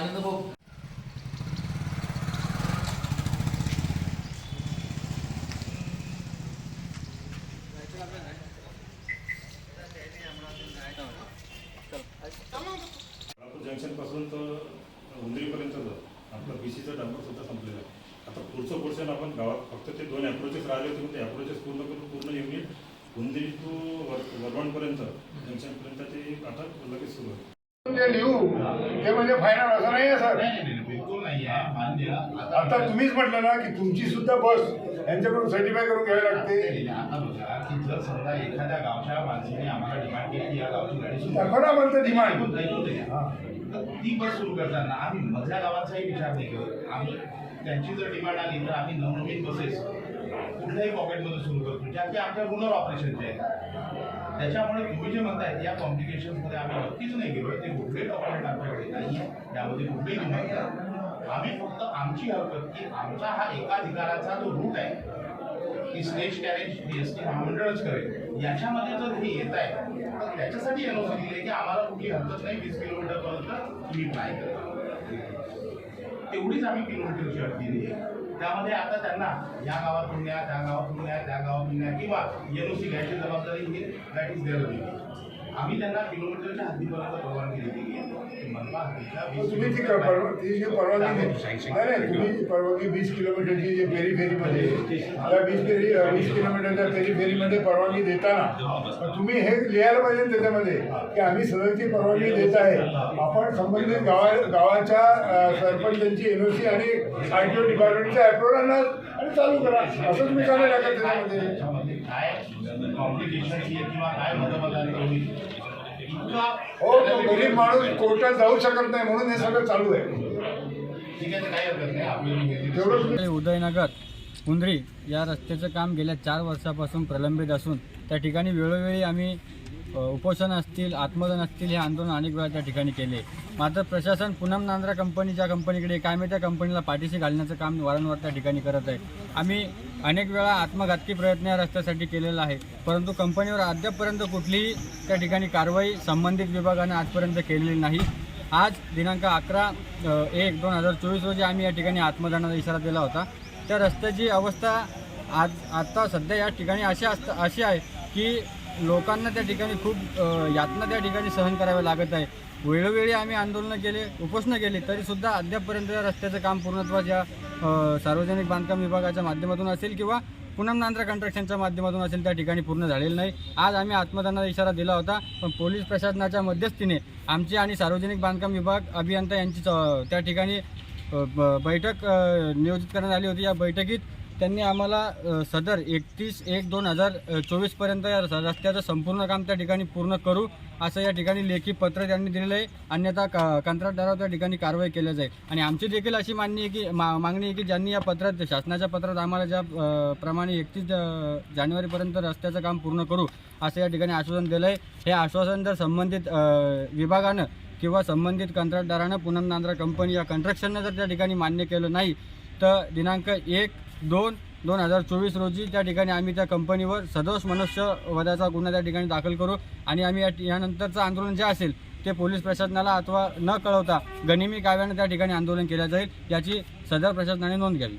आनंद भाऊ जंक्शन जंक्शनपासून तर उंदरीपर्यंत आपलं बी सीचं डांबर सुद्धा संपलेलं आहे. आता पुढचं पोर्शन आपण गावात फक्त ते दोन अप्रोचेस राहिले होते पण ते अप्रोचेस पूर्ण करून पूर्ण युनिट उंदरी टू वर वरवणपर्यंत जंक्शनपर्यंत ते आता लगेच सुरू आहे ते लिहू. ते म्हणजे फायनल असं नाही सर आता तुम्हीच म्हटलं ना की तुमची सुद्धा बस यांच्याकडून सर्टिफाय करून घ्यावी लागते. एखाद्या गावच्या माणसाने आम्हाला डिमांड केली की या गावची गाडी सुरू दाखवा ना म्हणतं डिमांड ती बस सुरू करताना आम्ही मधल्या गावांचाही विचार नाही करत. आम्ही त्यांची जर डिमांड आली तर आम्ही नवनवीन बसेस कुठल्याही पॉकेटमध्ये सुरू करतो ज्या की आमच्या रुलर ऑपरेशनचे आहेत. त्याच्यामुळे तुम्ही जे म्हणताय या कॉम्प्लिकेशनमध्ये आम्ही नक्कीच नाही गेलो. ते कुठले डॉक्युमेंट आमच्याकडे नाही आहे त्यामध्ये कुठलेही डिमांड आम्ही फक्त आमची हरकत की आमचा हा एकाधिकाराचा जो रूट आहे की स्टेज कॅरेज एस टी महामंडळच करेल याच्यामध्ये जर हे येत आहे तर त्याच्यासाठी एनओसी दिली आहे की आम्हाला कुठली हरकत नाही. वीस किलोमीटरपर्यंत तुम्ही ट्राय करा तेवढीच आम्ही किलोमीटरची अट दिली आहे. त्यामध्ये आता त्यांना या गावातून न्या त्या गावातून न्या त्या गावातून न्या किंवा एनओसी घ्यायची जबाबदारी ही दॅट इज देअर आम्ही त्यांना किलोमीटरच्या हद्दीपर्यंत परवानगी दिलेली आहे तुम्ही ती किलोमीटर जी परवानगी नाही तुम्ही जी परवानगी वीस किलोमीटरची जे फेरी फेरीमध्ये त्या वीस फेरी वीस किलोमीटरच्या फेरी फेरीमध्ये परवानगी देताना तुम्ही हे लिहायला पाहिजे त्याच्यामध्ये की आम्ही सदरची परवानगी देत आहे. आपण संबंधित गावा गावाच्या अ, सरपंचांची एनओसी आणि आर टी ओ डिपार्टमेंटच्या अप्रोड आणणार आणि चालू करा. असं तुम्ही चालू टाका त्याच्यामध्ये. काय? कॉम्प्लिकेशन किंवा काय हो तो गरीब माणूस कोर्टात जाऊ शकत नाही म्हणून हे सगळं चालू आहे. उदयनगर उंद्री या रस्त्याचं काम गेल्या चार वर्षापासून प्रलंबित असून त्या ठिकाणी वेळोवेळी आम्ही उपोषण असतील आत्मदन असतील हे आंदोलन अनेक वेळा त्या ठिकाणी केले. मात्र प्रशासन पूनम नांद्रा कंपनी ज्या कंपनीकडे काय त्या कंपनीला पाठीशी घालण्याचं काम वारंवार त्या ठिकाणी करत आहे. आम्ही अनेक वेळा आत्मघातकी प्रयत्न या रस्त्यासाठी केलेला आहे. परंतु कंपनीवर अद्यापपर्यंत कुठलीही त्या ठिकाणी कारवाई संबंधित विभागाने आजपर्यंत केलेली नाही. आज दिनांक अकरा एक दोन हजार चोवीस रोजी आम्ही या ठिकाणी आत्मदानाचा इशारा दिला होता. त्या रस्त्याची अवस्था आज आत्ता सध्या या ठिकाणी अशी असत अशी आहे की लोकांना त्या ठिकाणी खूप यातना त्या ठिकाणी सहन करावे लागत आहे. वेळोवेळी आम्ही आंदोलनं केले उपोषणं केली तरीसुद्धा अद्यापपर्यंत या रस्त्याचं काम पूर्णत्वाच्या सार्वजनिक बांधकाम विभागाच्या माध्यमातून असेल किंवा पूनम नांद्रा कंट्रक्शनच्या माध्यमातून असेल त्या ठिकाणी पूर्ण झालेलं नाही. आज आम्ही आत्मदानाचा इशारा दिला होता पण पोलीस प्रशासनाच्या मध्यस्थीने आमची आणि सार्वजनिक बांधकाम विभाग अभियंता यांची त्या ठिकाणी ब- बैठक नियोजित करण्यात आली होती. या बैठकीत त्यांनी आम्हाला अ, सदर एकतीस एक दोन हजार चोवीसपर्यंत या रस- रस्त्याचं संपूर्ण काम त्या ठिकाणी पूर्ण करू असं या ठिकाणी लेखी पत्र त्यांनी दिलेलं आहे. अन्यथा क कंत्राटदारावर त्या ठिकाणी कारवाई केल्या जाईल. आणि आमची देखील अशी मागणी आहे की मा मागणी आहे की ज्यांनी या पत्रात शासनाच्या पत्रात आम्हाला ज्या अ, प्रमाणे एकतीस जानेवारीपर्यंत रस्त्याचं काम पूर्ण करू असं या ठिकाणी आश्वासन दिलं आहे हे आश्वासन जर संबंधित अ, विभागानं किंवा संबंधित कंत्राटदारानं पुनम नांद्रा कंपनी या कंस्ट्रक्शननं जर त्या ठिकाणी मान्य केलं नाही तर दिनांक एक दोन दोन हजार चोवीस रोजी त्या ठिकाणी आम्ही त्या कंपनीवर सदोष मनुष्य वधाचा गुन्हा त्या ठिकाणी दाखल करू आणि आम्ही यानंतरचं आंदोलन जे असेल ते पोलीस प्रशासनाला अथवा न कळवता गनिमी काव्यानं त्या ठिकाणी आंदोलन केलं जाईल याची सदर प्रशासनाने नोंद घ्यावी.